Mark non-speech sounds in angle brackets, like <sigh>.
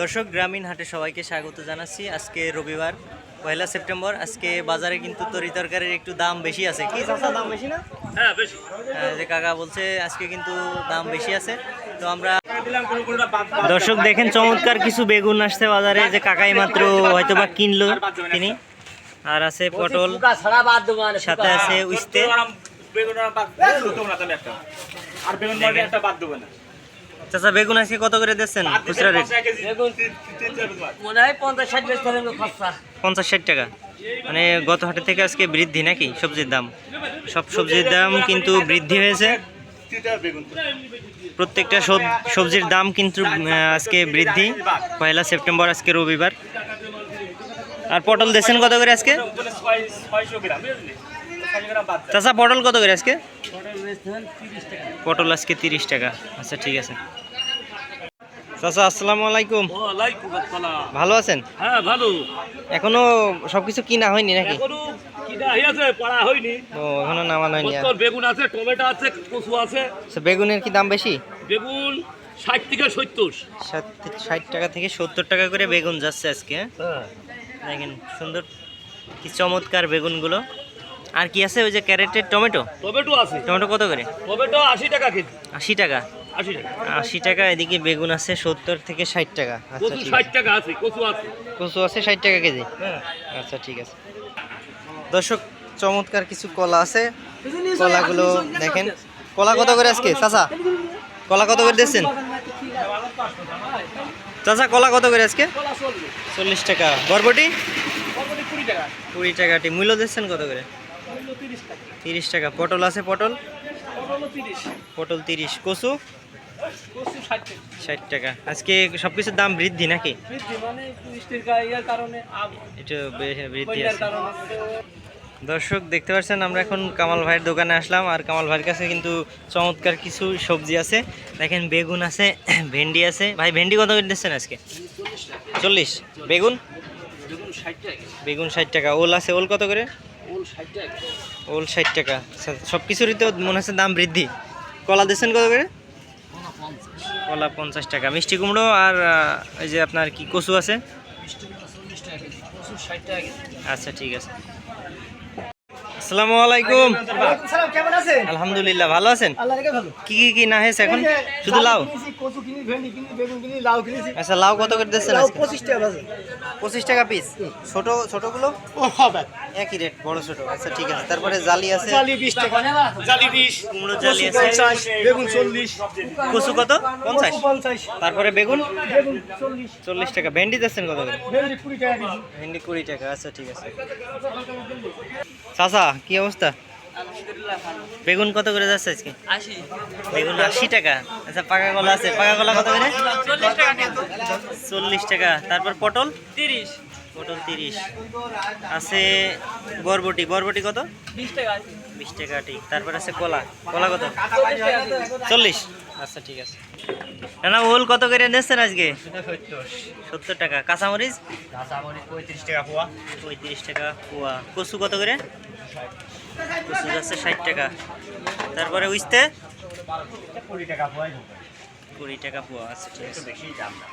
দর্শক গ্রামীণ হাটে সবাইকে স্বাগত জানাচ্ছি। আজকে রবিবার পয়লা সেপ্টেম্বর। আজকে বাজারে কিন্তু তরি তরকারির একটু দাম বেশি আছে। কি চাচা দাম বেশি না? হ্যাঁ বেশি। হ্যাঁ, যে কাকা বলছে আজকে কিন্তু দাম বেশি আছে। তো আমরা দর্শক দেখেন চমৎকার কিছু বেগুন আসছে বাজারে। যে কাকাই মাত্র হয়তো বা কিনলো তিনি। আর আছে পটল সাথে আছে উস্তে। আর বেগুন একটা বাদ দেবো না। চাচা বেগুন আজকে কত করে দিচ্ছেন? খুচরা রেট। মনে হয় পঞ্চাশ ষাট পঞ্চাশ টাকা। মানে গত হাটে থেকে আজকে বৃদ্ধি নাকি সবজির দাম? সব সবজির দাম কিন্তু বৃদ্ধি হয়েছে। প্রত্যেকটা সব- সবজির দাম কিন্তু আজকে বৃদ্ধি। পয়লা সেপ্টেম্বর আজকে রবিবার। আর পটল দিয়েছেন কত করে আজকে। চাচা পটল কত করে আজকে? পটল আজকে তিরিশ টাকা। আচ্ছা ঠিক আছে। চাচা আসসালামু আলাইকুম। ভালো আছেন? হ্যাঁ ভালো। এখনও সবকিছু কিনা হয়নি নাকি? ও এখনও নামানো হয়নি বেগুন আছে টমেটো আছে কচু আছে। আচ্ছা, বেগুনের কি দাম বেশি? বেগুন ষাট থেকে সত্তর। ষাট ষাট টাকা থেকে সত্তর টাকা করে বেগুন যাচ্ছে আজকে। হ্যাঁ? দেখেন সুন্দর কি চমৎকার বেগুনগুলো। আর কি আছে ওই যে ক্যারেটের টমেটো? টমেটো আছে। টমেটো কত করে? টমেটো আশি টাকা কেজি। আশি টাকা? আশি টাকা। আশি টাকা এদিকে বেগুন আছে সত্তর থেকে ষাট টাকা। আচ্ছা ষাট টাকা আছে কচু আছে। কচু আছে ষাট টাকা কেজি? হ্যাঁ। আচ্ছা ঠিক আছে। দর্শক চমৎকার কিছু কলা আছে। কলাগুলো দেখেন। কলা কত করে আজকে চাচা? কলা কত করে দিচ্ছেন চাচা কলা কত করে আজকে? চল্লিশ। টাকা। বরবটি? কুড়ি টাকা। কুড়ি টাকাটি। মূল্য দিচ্ছেন কত করে? তিরিশ টাকা। পটল আছে পটল? পটল তিরিশ। কচু? কচু ষাট টাকা। আজকে সব কিছুর দাম বৃদ্ধি নাকি? বৃদ্ধি মানে একটু বৃদ্ধি আছে। দর্শক দেখতে পাচ্ছেন আমরা এখন কামাল ভাইয়ের দোকানে আসলাম। আর কামাল ভাইয়ের কাছে কিন্তু চমৎকার কিছু সবজি আছে। দেখেন বেগুন আছে <clears throat> ভেন্ডি আছে। ভাই ভেন্ডি কত করে দিচ্ছেন আজকে? চল্লিশ বেগুন? বেগুন ষাট টাকা। ওল আছে ওল কত করে? ওল ষাট টাকা। টাকা। সব কিছুরই তো মনে হচ্ছে দাম বৃদ্ধি। কলা দিচ্ছেন কত করে? কলা পঞ্চাশ। টাকা। মিষ্টি কুমড়ো আর এই যে আপনার কি কচু আছে? আচ্ছা ঠিক আছে। আসসালামু আলাইকুম সালাম কেমন আছেন? আলহামদুলিল্লাহ ভালো আছেন? কি কি কি না হয়েছে এখন? শুধু লাউ? আচ্ছা লাউ কত করে দিচ্ছেন পঁচিশ টাকা পঁচিশ টাকা পিস ছোট ছোটগুলো? একই রেট বড় ছোট। আচ্ছা ঠিক আছে। তারপরে জালি আছে? চালি বিশ টাকা। জালি বিশ কুমড়ো জালি আছে? পঞ্চাশ বেগুন চল্লিশ। কচু কত? পঞ্চাশ? কচু পঞ্চাশ। তারপরে বেগুন? বেগুন চল্লিশ। চল্লিশ টাকা। ভেন্ডি দিচ্ছেন কত করে? ভেন্ডি কুড়ি টাকা কেজি। ভেন্ডি কুড়ি টাকা। আচ্ছা ঠিক আছে। চাচা কি অবস্থা? বেগুন কত করে যাচ্ছে আজকে? বেগুন আশি টাকা। আচ্ছা পাকা কলা আছে। পাকা কলা কত করে? চল্লিশ টাকা চল্লিশ টাকা। তারপর পটল? তিরিশ। পটল তিরিশ। আছে বরবটি। বরবটি কত? বিশ টাকা আছে। ঠিক। তারপর আছে কলা। কলা কত? চল্লিশ আচ্ছা ঠিক আছে। না না ওল কত করে নিচ্ছেন আজকে? সত্তর। টাকা। কাঁচামরিচ? পঁয়ত্রিশ টাকা পোয়া। পঁয়ত্রিশ টাকা পোয়া। কচু কত করে? কচু যাচ্ছে ষাট টাকা। তারপরে উইস্তে? কুড়ি টাকা পোয়া কুড়ি টাকা পোয়া। আচ্ছা ঠিক আছে। বেশি দাম না।